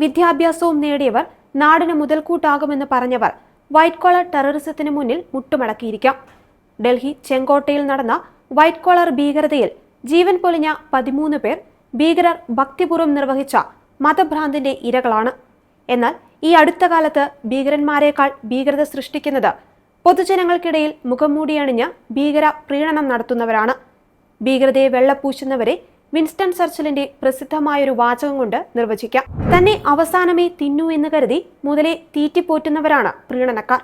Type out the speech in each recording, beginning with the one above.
വിദ്യാഭ്യാസവും നേടിയവർ നാടിന് മുതൽക്കൂട്ടാകുമെന്ന് പറഞ്ഞവർ വൈറ്റ് കോളർ ടെററിസത്തിന് മുന്നിൽ മുട്ടുമടക്കിയിരിക്കാം. ഡൽഹി ചെങ്കോട്ടയിൽ നടന്ന വൈറ്റ് കോളർ ഭീകരതയിൽ ജീവൻ പൊലിഞ്ഞ പതിമൂന്ന് പേർ ഭീകരർ ഭക്തിപൂർവം നിർവഹിച്ച മതഭ്രാന്തിന്റെ ഇരകളാണ്. എന്നാൽ ഈ അടുത്ത കാലത്ത് ഭീകരന്മാരെക്കാൾ ഭീകരത സൃഷ്ടിക്കുന്നത് പൊതുജനങ്ങൾക്കിടയിൽ മുഖംമൂടി അണിഞ്ഞ് ഭീകര പ്രീണനം നടത്തുന്നവരാണ്. ഭീകരതയെ വെള്ളപ്പൂശുന്നവരെ വിൻസ്റ്റൺ ചർച്ചിലിന്റെ പ്രസിദ്ധമായൊരു വാചകം കൊണ്ട് നിർവചിക്കാം. തന്നെ അവസാനമേ തിന്നു എന്ന് കരുതി മുതലേ തീറ്റിപ്പോറ്റുന്നവരാണ് പ്രീണനക്കാർ.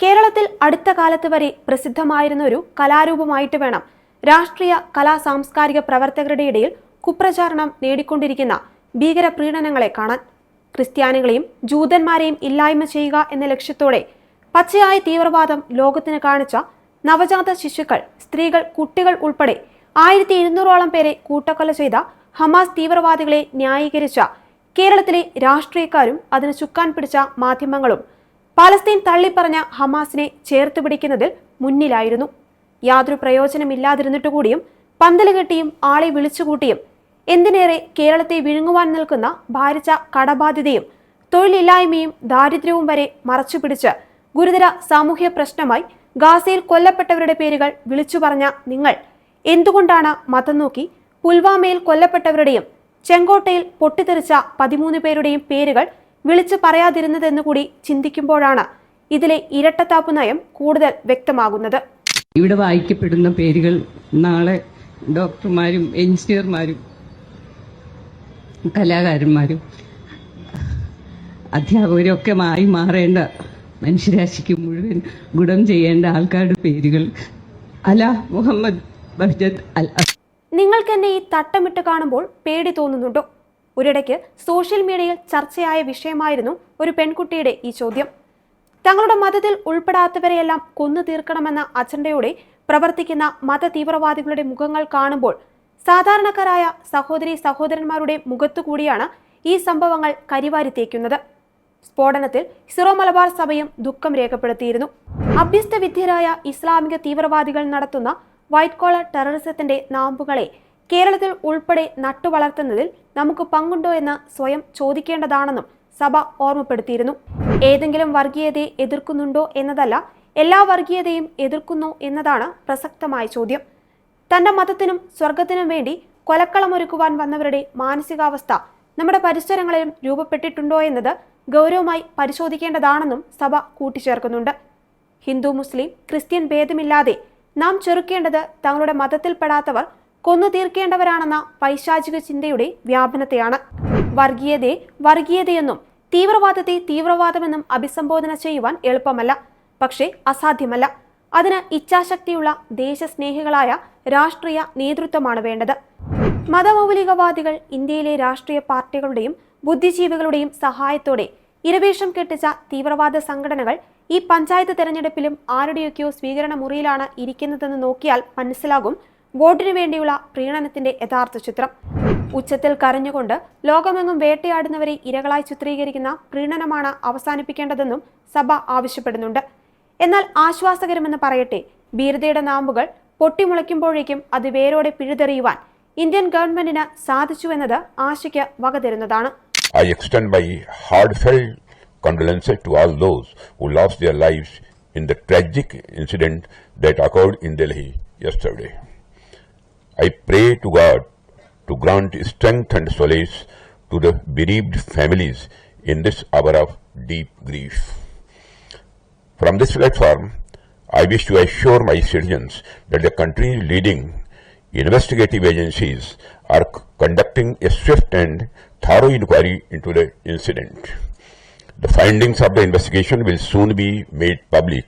കേരളത്തിൽ അടുത്ത കാലത്ത് വരെ പ്രസിദ്ധമായിരുന്ന ഒരു കലാരൂപമായിട്ട് വേണം രാഷ്ട്രീയ കലാ സാംസ്കാരിക പ്രവർത്തകരുടെ ഇടയിൽ കുപ്രചാരണം നേടിക്കൊണ്ടിരിക്കുന്ന ഭീകര പ്രീണനങ്ങളെ കാണാൻ. ക്രിസ്ത്യാനികളെയും ജൂതന്മാരെയും ഇല്ലായ്മ ചെയ്യുക എന്ന ലക്ഷ്യത്തോടെ പച്ചയായ തീവ്രവാദം ലോകത്തിന് കാണിച്ച നവജാത ശിശുക്കൾ സ്ത്രീകൾ കുട്ടികൾ ഉൾപ്പെടെ ആയിരത്തി ഇരുന്നൂറോളം പേരെ കൂട്ടക്കൊല ചെയ്ത ഹമാസ് തീവ്രവാദികളെ ന്യായീകരിച്ച കേരളത്തിലെ രാഷ്ട്രീയക്കാരും അതിന് ചുക്കാൻ പിടിച്ച മാധ്യമങ്ങളും പലസ്തീൻ തള്ളിപ്പറഞ്ഞ ഹമാസിനെ ചേർത്ത് പിടിക്കുന്നതിൽ മുന്നിലായിരുന്നു. യാതൊരു പ്രയോജനമില്ലാതിരുന്നിട്ടുകൂടിയും കൂടിയും പന്തൽ കെട്ടിയും ആളെ വിളിച്ചുകൂട്ടിയും എന്തിനേറെ കേരളത്തെ വിഴുങ്ങുവാൻ നിൽക്കുന്ന ഭാരിച്ച കടബാധ്യതയും തൊഴിലില്ലായ്മയും ദാരിദ്ര്യവും വരെ മറച്ചുപിടിച്ച് ഗുരുതര സാമൂഹ്യ പ്രശ്നമായി ഗാസയിൽ കൊല്ലപ്പെട്ടവരുടെ പേരുകൾ വിളിച്ചു പറഞ്ഞ നിങ്ങൾ എന്തുകൊണ്ടാണ് മതം നോക്കി പുൽവാമയിൽ കൊല്ലപ്പെട്ടവരുടെയും ചെങ്കോട്ടയിൽ പൊട്ടിത്തെറിച്ച പതിമൂന്ന് പേരുടെയും പേരുകൾ വിളിച്ചു പറയാതിരുന്നതെന്ന് കൂടി ചിന്തിക്കുമ്പോഴാണ് ഇതിലെ ഇരട്ടത്താപ്പ് നയം കൂടുതൽ വ്യക്തമാകുന്നത്. ഇവിടെ വായിക്കപ്പെടുന്ന പേരുകൾ നാളെ ഡോക്ടർമാരും എഞ്ചിനീയർമാരും കലാകാരന്മാരും അധ്യാപകരും ഒക്കെ മാറി മാറേണ്ട മനുഷ്യരാശിക്ക് മുഴുവൻ ഗുണം ചെയ്യേണ്ട ആൾക്കാരുടെ പേരുകൾ അല മുഹമ്മദ് ബഹ്ജത് അൽ നിങ്ങൾക്ക് എന്നെ ഈ തട്ടമിട്ട് കാണുമ്പോൾ പേടി തോന്നുന്നുണ്ടോ? ഒരിടയ്ക്ക് സോഷ്യൽ മീഡിയയിൽ ചർച്ചയായ വിഷയമായിരുന്നു ഒരു പെൺകുട്ടിയുടെ ഈ ചോദ്യം. തങ്ങളുടെ മതത്തിൽ ഉൾപ്പെടാത്തവരെയെല്ലാം കൊന്നു തീർക്കണമെന്ന അജണ്ടയോടെ പ്രവർത്തിക്കുന്ന മത തീവ്രവാദികളുടെ മുഖങ്ങൾ കാണുമ്പോൾ സാധാരണക്കാരായ സഹോദരി സഹോദരന്മാരുടെ മുഖത്തുകൂടിയാണ് ഈ സംഭവങ്ങൾ കരിവാരിത്തേക്കുന്നത് സ്ഫോടനത്തിൽ സിറോ മലബാർ സഭയും ദുഃഖം രേഖപ്പെടുത്തിയിരുന്നു. അഭ്യസ്ത വിദ്യരായ ഇസ്ലാമിക തീവ്രവാദികൾ നടത്തുന്ന വൈറ്റ് കോളർ ടെററിസത്തിന്റെ നാമ്പുകളെ കേരളത്തിൽ ഉൾപ്പെടെ നട്ടുവളർത്തുന്നതിൽ നമുക്ക് പങ്കുണ്ടോ എന്ന് സ്വയം ചോദിക്കേണ്ടതാണെന്നും സഭ ഓർമ്മപ്പെടുത്തിയിരുന്നു. ഏതെങ്കിലും വർഗീയതയെ എതിർക്കുന്നുണ്ടോ എന്നതല്ല എല്ലാ വർഗീയതയും എതിർക്കുന്നു എന്നതാണ് പ്രസക്തമായ ചോദ്യം. തന്റെ മതത്തിനും സ്വർഗത്തിനും വേണ്ടി കൊലക്കളമൊരുക്കുവാൻ വന്നവരുടെ മാനസികാവസ്ഥ നമ്മുടെ പരിസരങ്ങളിലും രൂപപ്പെട്ടിട്ടുണ്ടോ എന്നത് ഗൗരവമായി പരിശോധിക്കേണ്ടതാണെന്നും സഭ കൂട്ടിച്ചേർക്കുന്നുണ്ട്. ഹിന്ദു മുസ്ലിം ക്രിസ്ത്യൻ ഭേദമില്ലാതെ നാം ചെറുക്കേണ്ടത് തങ്ങളുടെ മതത്തിൽപ്പെടാത്തവർ കൊന്നു തീർക്കേണ്ടവരാണെന്ന പൈശാചിക ചിന്തയുടെ വ്യാപനത്തെയാണ്. വർഗീയതയെ വർഗീയതയെന്നും തീവ്രവാദത്തെ തീവ്രവാദമെന്നും അഭിസംബോധന ചെയ്യുവാൻ എളുപ്പമല്ല. പക്ഷേ അസാധ്യമല്ല. അതിന് ഇച്ഛാശക്തിയുള്ള ദേശസ്നേഹികളായ രാഷ്ട്രീയ നേതൃത്വമാണ് വേണ്ടത്. മതമൗലികവാദികൾ ഇന്ത്യയിലെ രാഷ്ട്രീയ പാർട്ടികളുടെയും ബുദ്ധിജീവികളുടെയും സഹായത്തോടെ ഇരവേഷം കെട്ടിച്ച തീവ്രവാദ സംഘടനകൾ ഈ പഞ്ചായത്ത് തെരഞ്ഞെടുപ്പിലും ആരുടെയൊക്കെയോ സ്വീകരണ മുറിയിലാണ് ഇരിക്കുന്നതെന്ന് നോക്കിയാൽ മനസ്സിലാകും വോട്ടിനു വേണ്ടിയുള്ള പ്രീണനത്തിന്റെ യഥാർത്ഥ ചിത്രം. ഉച്ചത്തിൽ കരഞ്ഞുകൊണ്ട് ലോകമെങ്ങും വേട്ടയാടുന്നവരെ ഇരകളായി ചിത്രീകരിക്കുന്ന പ്രീണനമാണ് അവസാനിപ്പിക്കേണ്ടതെന്നും സഭ ആവശ്യപ്പെടുന്നുണ്ട്. എന്നാൽ ആശ്വാസകരമെന്ന് പറയട്ടെ ഭീരതയുടെ നാമ്പുകൾ പൊട്ടിമുളയ്ക്കുമ്പോഴേക്കും അത് വേരോടെ പിഴുതെറിയുവാൻ ഇന്ത്യൻ ഗവൺമെന്റിന് സാധിച്ചുവെന്നത് ആശയ്ക്ക് വകതരുന്നതാണ് I extend my heartfelt condolences to all those who lost their lives in the tragic incident that occurred in Delhi yesterday. I pray to God to grant strength and solace to the bereaved families in this hour of deep grief. From this platform, I wish to assure my citizens that the country's leading investigative agencies are c- conducting a swift and thorough inquiry into the incident. The findings of the investigation will soon be made public.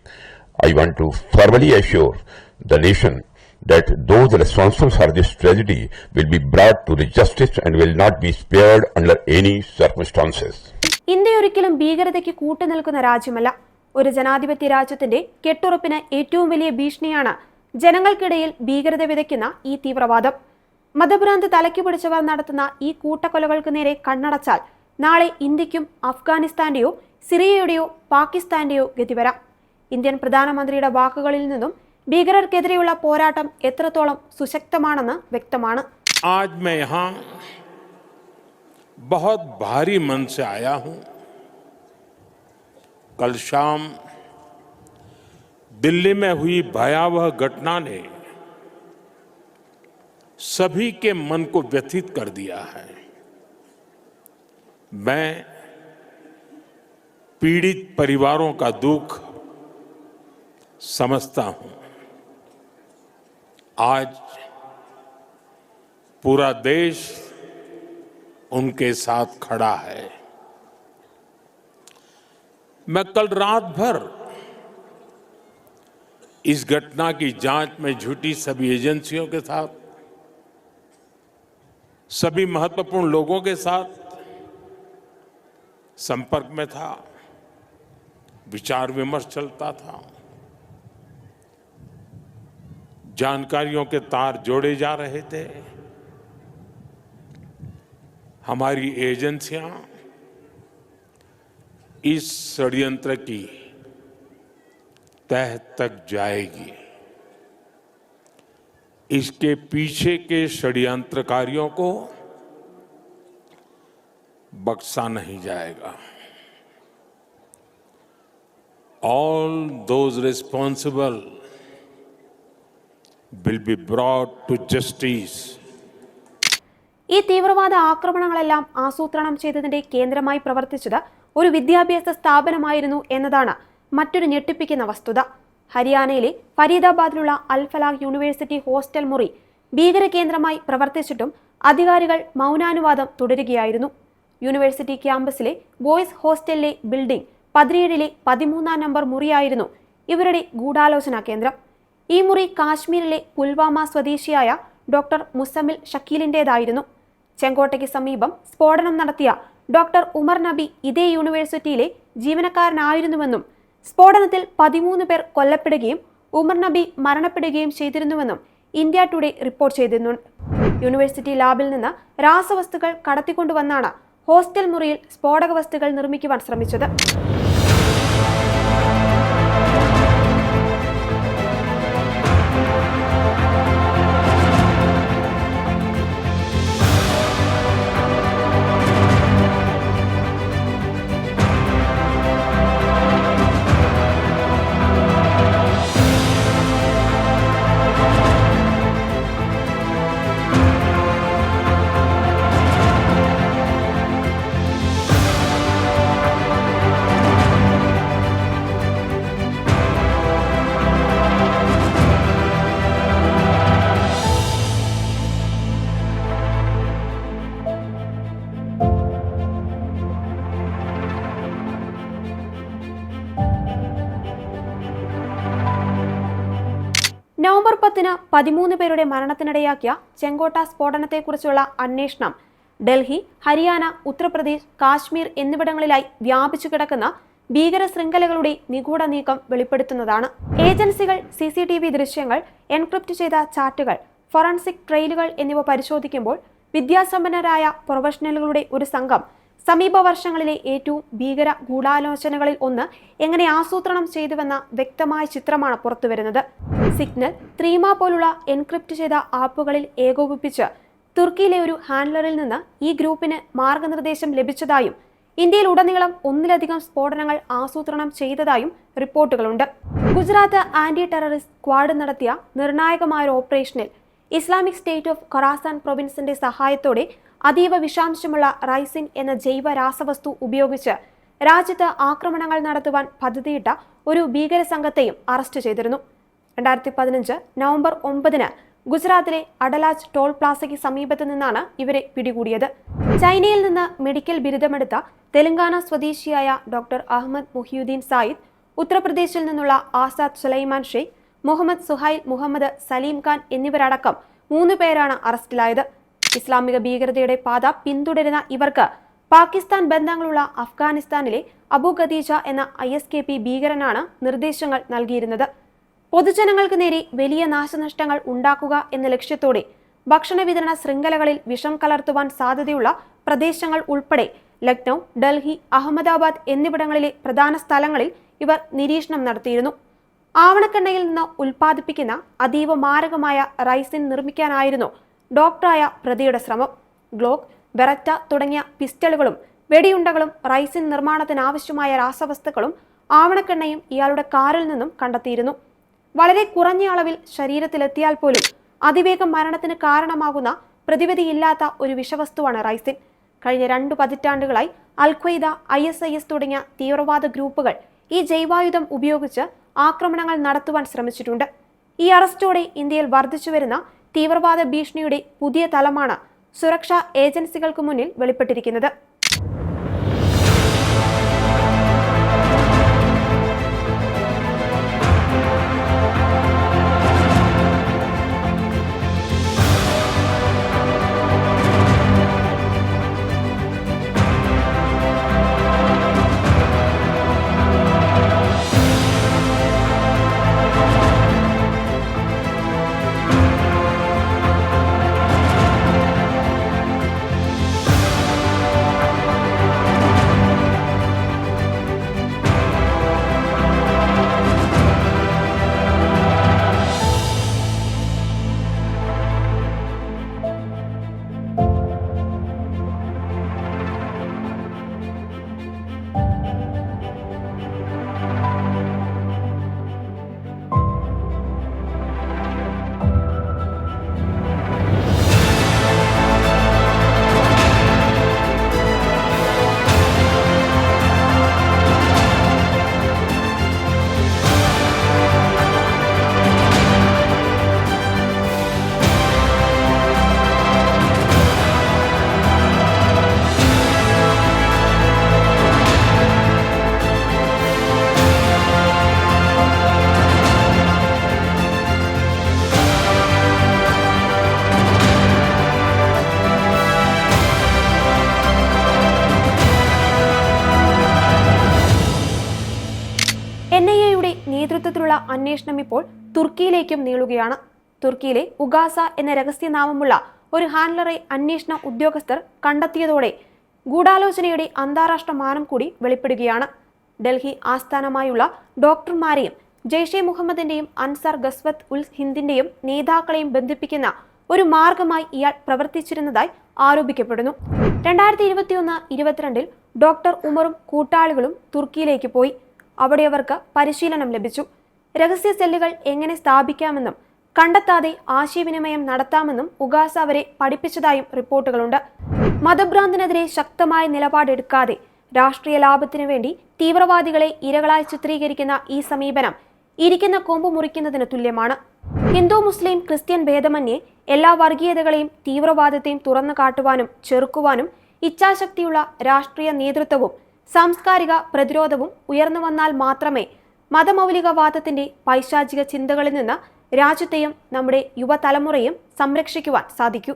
I want to formally assure the nation that those responsible for this tragedy will be brought to the justice and will not be spared under any circumstances. India ഒരിക്കലും ഭീകരതയ്ക്ക് കൂട്ടുനിൽക്കുന്ന രാജ്യമല്ല ഒരു ജനാധിപത്യ രാജ്യത്തിന്റെ കെട്ടുറപ്പിന് ഏറ്റവും വലിയ ഭീഷണിയാണ് ജനങ്ങൾക്കിടയിൽ ഭീകരത വിതയ്ക്കുന്ന ഈ തീവ്രവാദം മതഭ്രാന്ത് തലയ്ക്ക് പിടിച്ചവർ നടത്തുന്ന ഈ കൂട്ടക്കൊലകൾക്ക് നേരെ കണ്ണടച്ചാൽ നാളെ ഇന്ത്യക്കും അഫ്ഗാനിസ്ഥാന്റെയോ സിറിയയുടെയോ പാകിസ്ഥാന്റെയോ ഗതി വരാം ഇന്ത്യൻ പ്രധാനമന്ത്രിയുടെ വാക്കുകളിൽ നിന്നും ഭീകരർക്കെതിരെയുള്ള പോരാട്ടം എത്രത്തോളം സുശക്തമാണെന്ന് വ്യക്തമാണ് आज मैं यहां बहुत भारी मन से आया हूं कल शाम दिल्ली में हुई भयावह घटना ने सभी के मन को व्यथित कर दिया है। मैं पीड़ित परिवारों का दुख समझता हूँ। आज पूरा देश उनके साथ खड़ा है। मैं कल रात भर इस घटना की जाँच में जुटी सभी एजेंसियों के साथ, सभी महत्वपूर्ण लोगों के साथ संपर्क में था, विचार विमर्श चलता था। जानकारियों के तार जोड़े जा रहे थे। हमारी एजेंसियाँ इस षड्यंत्र की तह तक जाएगी इसके पीछे के षड्यंत्रकारियों को बख्शा नहीं जाएगा all those responsible will be brought to justice. ഈ തീവ്രവാദ ആക്രമണങ്ങളെല്ലാം ആസൂത്രണം ചെയ്തതിന്റെ കേന്ദ്രമായി പ്രവർത്തിച്ചത് ഒരു വിദ്യാഭ്യാസ സ്ഥാപനമായിരുന്നു എന്നതാണ് മറ്റൊരു ഞെട്ടിപ്പിക്കുന്ന വസ്തുത. ഹരിയാനയിലെ ഫരീദാബാദിലുള്ള അൽഫലാഖ് യൂണിവേഴ്സിറ്റി ഹോസ്റ്റൽ മുറി ഭീകര കേന്ദ്രമായി പ്രവർത്തിച്ചിട്ടും അധികാരികൾ മൗനാനുവാദം തുടരുകയായിരുന്നു. യൂണിവേഴ്സിറ്റി ക്യാമ്പസിലെ ബോയ്സ് ഹോസ്റ്റലിലെ ബിൽഡിംഗ് പതിനേഴിലെ പതിമൂന്നാം നമ്പർ മുറിയായിരുന്നു ഇവരുടെ ഗൂഢാലോചനാ കേന്ദ്രം. ഈ മുറി കാശ്മീരിലെ പുൽവാമ സ്വദേശിയായ ഡോക്ടർ മുസമിൽ ഷക്കീലിന്റേതായിരുന്നു ചെങ്കോട്ടയ്ക്ക് സമീപം സ്ഫോടനം നടത്തിയ ഡോക്ടർ ഉമർ നബി ഇതേ യൂണിവേഴ്സിറ്റിയിലെ ജീവനക്കാരനായിരുന്നുവെന്നും സ്ഫോടനത്തിൽ പതിമൂന്ന് പേർ കൊല്ലപ്പെടുകയും ഉമർ നബി മരണപ്പെടുകയും ചെയ്തിരുന്നുവെന്നും ഇന്ത്യ ടുഡേ റിപ്പോർട്ട് ചെയ്തിരുന്നു യൂണിവേഴ്സിറ്റി ലാബിൽ നിന്ന് രാസവസ്തുക്കൾ കടത്തിക്കൊണ്ടുവന്നാണ് ഹോസ്റ്റൽ മുറിയിൽ സ്ഫോടക വസ്തുക്കൾ നിർമ്മിക്കുവാൻ ശ്രമിച്ചത്. പതിമൂന്ന് പേരുടെ മരണത്തിനിടയാക്കിയ ചെങ്കോട്ട സ്ഫോടനത്തെക്കുറിച്ചുള്ള അന്വേഷണം. ഡൽഹി ഹരിയാന ഉത്തർപ്രദേശ് കാശ്മീർ എന്നിവിടങ്ങളിലായി വ്യാപിച്ചു കിടക്കുന്ന ഭീകര ശൃംഖലകളുടെ നിഗൂഢ നീക്കം വെളിപ്പെടുത്തുന്നതാണ്. ഏജൻസികൾ സി സി ടി വി ദൃശ്യങ്ങൾ എൻക്രിപ്റ്റ് ചെയ്ത ചാറ്റുകൾ ഫൊറൻസിക് ട്രെയിലുകൾ എന്നിവ പരിശോധിക്കുമ്പോൾ വിദ്യാസമ്പന്നരായ പ്രൊഫഷണലുകളുടെ ഒരു സംഘം സമീപ വർഷങ്ങളിലെ ഏറ്റവും ഭീകര ഗൂഢാലോചനകളിൽ ഒന്ന് എങ്ങനെ ആസൂത്രണം ചെയ്തുവെന്ന വ്യക്തമായ ചിത്രമാണ് പുറത്തുവരുന്നത്. സിഗ്നൽ ത്രീമ പോലുള്ള എൻക്രിപ്റ്റ് ചെയ്ത ആപ്പുകളിൽ ഏകോപിപ്പിച്ച് തുർക്കിയിലെ ഒരു ഹാൻഡ്ലറിൽ നിന്ന് ഈ ഗ്രൂപ്പിന് മാർഗനിർദ്ദേശം ലഭിച്ചതായും ഇന്ത്യയിൽ ഉടനീളം ഒന്നിലധികം സ്ഫോടനങ്ങൾ ആസൂത്രണം ചെയ്തതായും റിപ്പോർട്ടുകളുണ്ട്. ഗുജറാത്ത് ആന്റി ടെററിസ്റ്റ് സ്ക്വാഡ് നടത്തിയ നിർണായകമായ ഒരു ഓപ്പറേഷനിൽ ഇസ്ലാമിക് സ്റ്റേറ്റ് ഓഫ് ഖറാസാൻ പ്രൊവിൻസിന്റെ സഹായത്തോടെ അതീവ വിഷാംശമുള്ള റൈസിൻ എന്ന ജൈവ രാസവസ്തു ഉപയോഗിച്ച് രാജ്യത്ത് ആക്രമണങ്ങൾ നടത്തുവാൻ പദ്ധതിയിട്ട ഒരു ഭീകര സംഘത്തെയും അറസ്റ്റ് ചെയ്തിരുന്നു. രണ്ടായിരത്തി പതിനഞ്ച് നവംബർ ഒമ്പതിന് ഗുജറാത്തിലെ അഡലാജ് ടോൾ പ്ലാസയ്ക്ക് സമീപത്ത് നിന്നാണ് ഇവരെ പിടികൂടിയത്. ചൈനയിൽ നിന്ന് മെഡിക്കൽ ബിരുദമെടുത്ത തെലങ്കാന സ്വദേശിയായ ഡോക്ടർ അഹമ്മദ് മുഹിയുദ്ദീൻ സായിദ് ഉത്തർപ്രദേശിൽ നിന്നുള്ള ആസാദ് സുലൈമാൻ ഷെയ്ഖ് മുഹമ്മദ് സുഹൈൽ മുഹമ്മദ് സലീം ഖാൻ എന്നിവരടക്കം മൂന്ന് പേരാണ് അറസ്റ്റിലായത്. ഇസ്ലാമിക ഭീകരതയുടെ പാത പിന്തുടരുന്ന ഇവർക്ക് പാകിസ്ഥാൻ ബന്ധങ്ങളുള്ള അഫ്ഗാനിസ്ഥാനിലെ അബു ഖദീജ എന്ന ഐ എസ് കെ പി ഭീകരനാണ് നിർദ്ദേശങ്ങൾ നൽകിയിരുന്നത്. പൊതുജനങ്ങൾക്ക് നേരെ വലിയ നാശനഷ്ടങ്ങൾ ഉണ്ടാക്കുക എന്ന ലക്ഷ്യത്തോടെ ഭക്ഷണ വിതരണ ശൃംഖലകളിൽ വിഷം കലർത്തുവാൻ സാധ്യതയുള്ള പ്രദേശങ്ങൾ ഉൾപ്പെടെ ലക്നൗ ഡൽഹി അഹമ്മദാബാദ് എന്നിവിടങ്ങളിലെ പ്രധാന സ്ഥലങ്ങളിൽ ഇവർ നിരീക്ഷണം നടത്തിയിരുന്നു. ആവണക്കെണ്ണയിൽ നിന്ന് ഉൽപ്പാദിപ്പിക്കുന്ന അതീവ മാരകമായ റൈസിൻ നിർമ്മിക്കാനായിരുന്നു ഡോക്ടറായ പ്രതിയുടെ ശ്രമം. ഗ്ലോക്ക് ബെററ്റ തുടങ്ങിയ പിസ്റ്റളുകളും വെടിയുണ്ടകളും റൈസിൻ നിർമ്മാണത്തിനാവശ്യമായ രാസവസ്തുക്കളും ആവണക്കെണ്ണയും ഇയാളുടെ കാറിൽ നിന്നും കണ്ടെത്തിയിരുന്നു. വളരെ കുറഞ്ഞ അളവിൽ ശരീരത്തിലെത്തിയാൽ പോലും അതിവേഗം മരണത്തിന് കാരണമാകുന്ന പ്രതിവിധിയില്ലാത്ത ഒരു വിഷവസ്തുവാണ് റൈസിൻ. കഴിഞ്ഞ രണ്ടു പതിറ്റാണ്ടുകളായി al Qaeda I S I S തുടങ്ങിയ തീവ്രവാദ ഗ്രൂപ്പുകൾ ഈ ജൈവായുധം ഉപയോഗിച്ച് ആക്രമണങ്ങൾ നടത്തുവാൻ ശ്രമിച്ചിട്ടുണ്ട്. ഈ അറസ്റ്റോടെ ഇന്ത്യയിൽ വർദ്ധിച്ചുവരുന്ന തീവ്രവാദ ഭീഷണിയുടെ പുതിയ തലമാണ് സുരക്ഷാ ഏജൻസികൾക്ക് മുന്നിൽ വെളിപ്പെട്ടിരിക്കുന്നത്. അന്വേഷണം ഇപ്പോൾ തുർക്കിയിലേക്കും നീളുകയാണ്. തുർക്കിയിലെ ഉഗാസ എന്ന രഹസ്യനാമമുള്ള ഒരു ഹാൻഡ്ലറെ അന്വേഷണ ഉദ്യോഗസ്ഥർ കണ്ടെത്തിയതോടെ ഗൂഢാലോചനയുടെ അന്താരാഷ്ട്ര മാനം കൂടി വെളിപ്പെടുകയാണ്. ഡൽഹി ആസ്ഥാനമായുള്ള ഡോക്ടർമാരെയും ജെയ്ഷെ മുഹമ്മദിന്റെയും അൻസാർ ഗസ്വത്ത് ഉൽ ഹിന്ദിന്റെയും നേതാക്കളെയും ബന്ധിപ്പിക്കുന്ന ഒരു മാർഗമായി ഇയാൾ പ്രവർത്തിച്ചിരുന്നതായി ആരോപിക്കപ്പെടുന്നു. രണ്ടായിരത്തി ഇരുപത്തിയൊന്ന് ഇരുപത്തിരണ്ടിൽ ഡോക്ടർ ഉമറും കൂട്ടാളികളും തുർക്കിയിലേക്ക് പോയി. അവിടെ അവർക്ക് പരിശീലനം ലഭിച്ചു. രഹസ്യ സെല്ലുകൾ എങ്ങനെ സ്ഥാപിക്കാമെന്നും കണ്ടെത്താതെ ആശയവിനിമയം നടത്താമെന്നും ഉഗാസ അവരെ പഠിപ്പിച്ചതായും റിപ്പോർട്ടുകളുണ്ട്. മതഭ്രാന്തിനെതിരെ ശക്തമായ നിലപാടെടുക്കാതെ രാഷ്ട്രീയ ലാഭത്തിനു വേണ്ടി തീവ്രവാദികളെ ഇരകളായി ചിത്രീകരിക്കുന്ന ഈ സമീപനം ഇരിക്കുന്ന കൊമ്പ് മുറിക്കുന്നതിന് തുല്യമാണ്. ഹിന്ദു മുസ്ലിം ക്രിസ്ത്യൻ ഭേദമന്യേ എല്ലാ വർഗീയതകളെയും തീവ്രവാദത്തെയും തുറന്നു കാട്ടുവാനും ചെറുക്കുവാനും ഇച്ഛാശക്തിയുള്ള രാഷ്ട്രീയ നേതൃത്വവും സാംസ്കാരിക പ്രതിരോധവും ഉയർന്നു വന്നാൽ മാത്രമേ മതമൗലികവാദത്തിന്റെ പൈശാചിക ചിന്തകളിൽ നിന്ന് രാജ്യത്തെയും നമ്മുടെ യുവതലമുറയും സംരക്ഷിക്കുവാൻ സാധിക്കൂ.